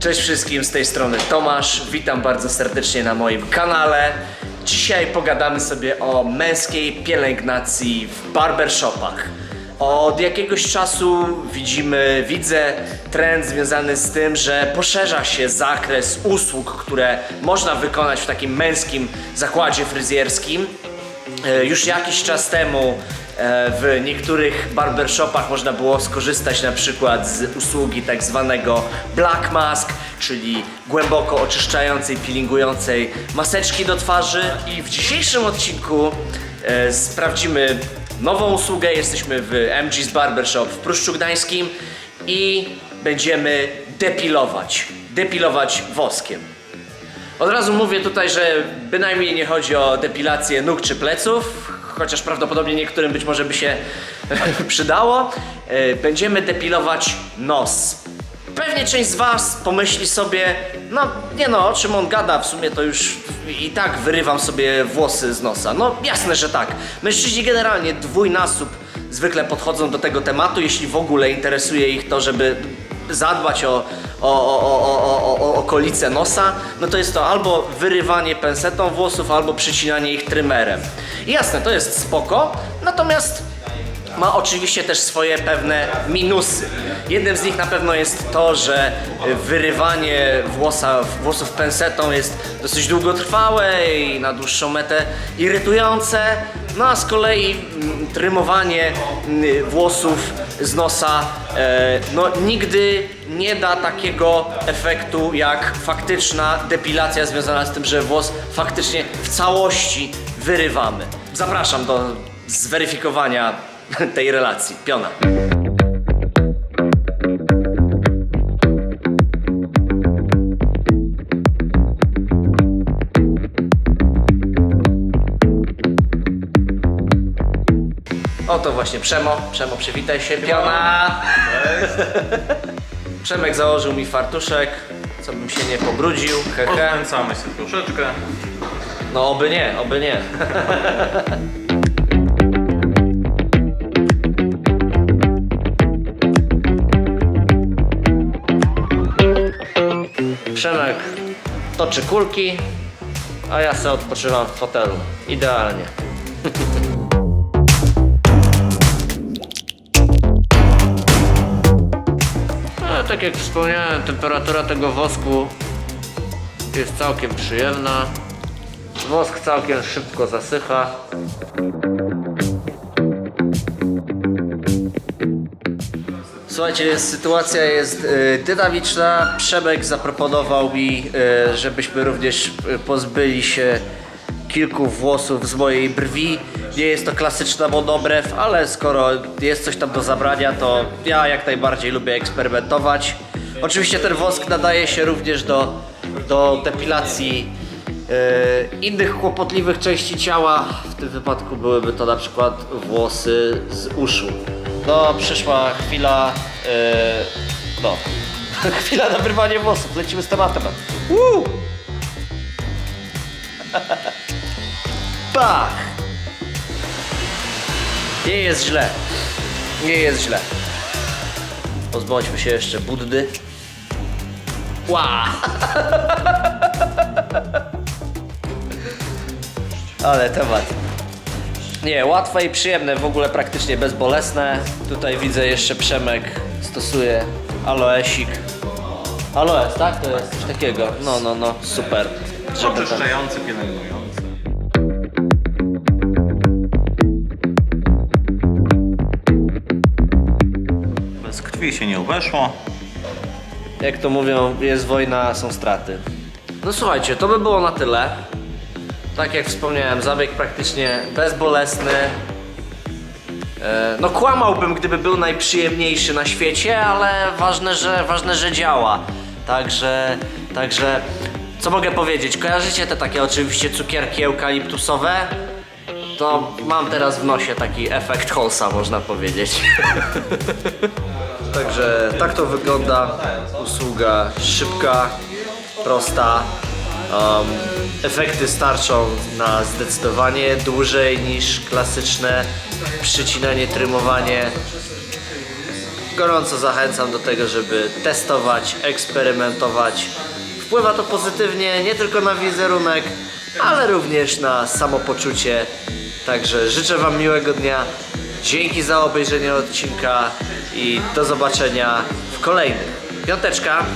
Cześć wszystkim, z tej strony Tomasz. Witam bardzo serdecznie na moim kanale. Dzisiaj pogadamy sobie o męskiej pielęgnacji w barbershopach. Od jakiegoś czasu widzimy, widzę trend związany z tym, że poszerza się zakres usług, które można wykonać w takim męskim zakładzie fryzjerskim. E, Już jakiś czas temu e, w niektórych barbershopach można było skorzystać na przykład z usługi tak zwanego black mask, czyli głęboko oczyszczającej, peelingującej maseczki do twarzy. I w dzisiejszym odcinku e, sprawdzimy nową usługę. Jesteśmy w MG's Barbershop w Pruszczu Gdańskim i będziemy depilować. Depilować woskiem. Od razu mówię tutaj, że bynajmniej nie chodzi o depilację nóg czy pleców, chociaż prawdopodobnie niektórym być może by się przydało. E, Będziemy depilować nos. Pewnie część z Was pomyśli sobie, no nie no, o czym on gada, w sumie to już i tak wyrywam sobie włosy z nosa. No jasne, że tak. Mężczyźni generalnie dwójnasób zwykle podchodzą do tego tematu, jeśli w ogóle interesuje ich to, żeby zadbać o, o, o, o, o, o, okolice nosa, no to jest to albo wyrywanie pensetą włosów, albo przycinanie ich trymerem. I jasne, to jest spoko, natomiast ma oczywiście też swoje pewne minusy. Jednym z nich na pewno jest to, że wyrywanie włosa, włosów pensetą jest dosyć długotrwałe i na dłuższą metę irytujące. No a z kolei mm, trymowanie mm, włosów z nosa e, no, nigdy nie da takiego efektu jak faktyczna depilacja związana z tym, że włos faktycznie w całości wyrywamy. Zapraszam do zweryfikowania tej relacji. Piona. Oto właśnie Przemo. Przemo, przywitaj się. Piona. Przemek założył mi fartuszek, co bym się nie pobrudził. Hehe. Odkręcamy się troszeczkę. No oby nie, oby nie. toczy kulki, a ja sobie odpoczywam w fotelu. Idealnie. No, tak jak wspomniałem, temperatura tego wosku jest całkiem przyjemna. Wosk całkiem szybko zasycha. Słuchajcie, sytuacja jest y, dynamiczna. Przemek zaproponował mi, y, żebyśmy również y, pozbyli się kilku włosów z mojej brwi. Nie jest to klasyczna monobrew, ale skoro jest coś tam do zabrania, to ja jak najbardziej lubię eksperymentować. Oczywiście ten wosk nadaje się również do, do depilacji e, innych kłopotliwych części ciała. W tym wypadku byłyby to na przykład włosy z uszu. No, przyszła chwila. e, no. chwila na wyrwanie włosów. Lecimy z tematem. Woo! Pach! Nie jest źle. Nie jest źle. Pozbądźmy się jeszcze Buddy. Ła! Ale temat. Nie, łatwe i przyjemne, w ogóle praktycznie bezbolesne. Tutaj widzę jeszcze Przemek stosuje aloesik. Aloes, tak? To jest coś takiego. No, no, no, super. Żeby ten- Oczyszczający, pielęgnujący. Bez krwi się nie obeszło. Jak to mówią, jest wojna, są straty. No słuchajcie, to by było na tyle. Tak jak wspomniałem, zabieg praktycznie bezbolesny. E, No kłamałbym, gdyby był najprzyjemniejszy na świecie, ale ważne, że, ważne, że działa. Także, także, co mogę powiedzieć? Kojarzycie te takie oczywiście cukierki eukaliptusowe? To mam teraz w nosie taki efekt Holsa, można powiedzieć. Także tak to wygląda. Usługa szybka, prosta. Um, efekty starczą na zdecydowanie dłużej niż klasyczne przycinanie, trymowanie. Gorąco zachęcam do tego, żeby testować, eksperymentować. Wpływa to pozytywnie nie tylko na wizerunek, ale również na samopoczucie. Także życzę Wam miłego dnia. Dzięki za obejrzenie odcinka i do zobaczenia w kolejnych. Piąteczka.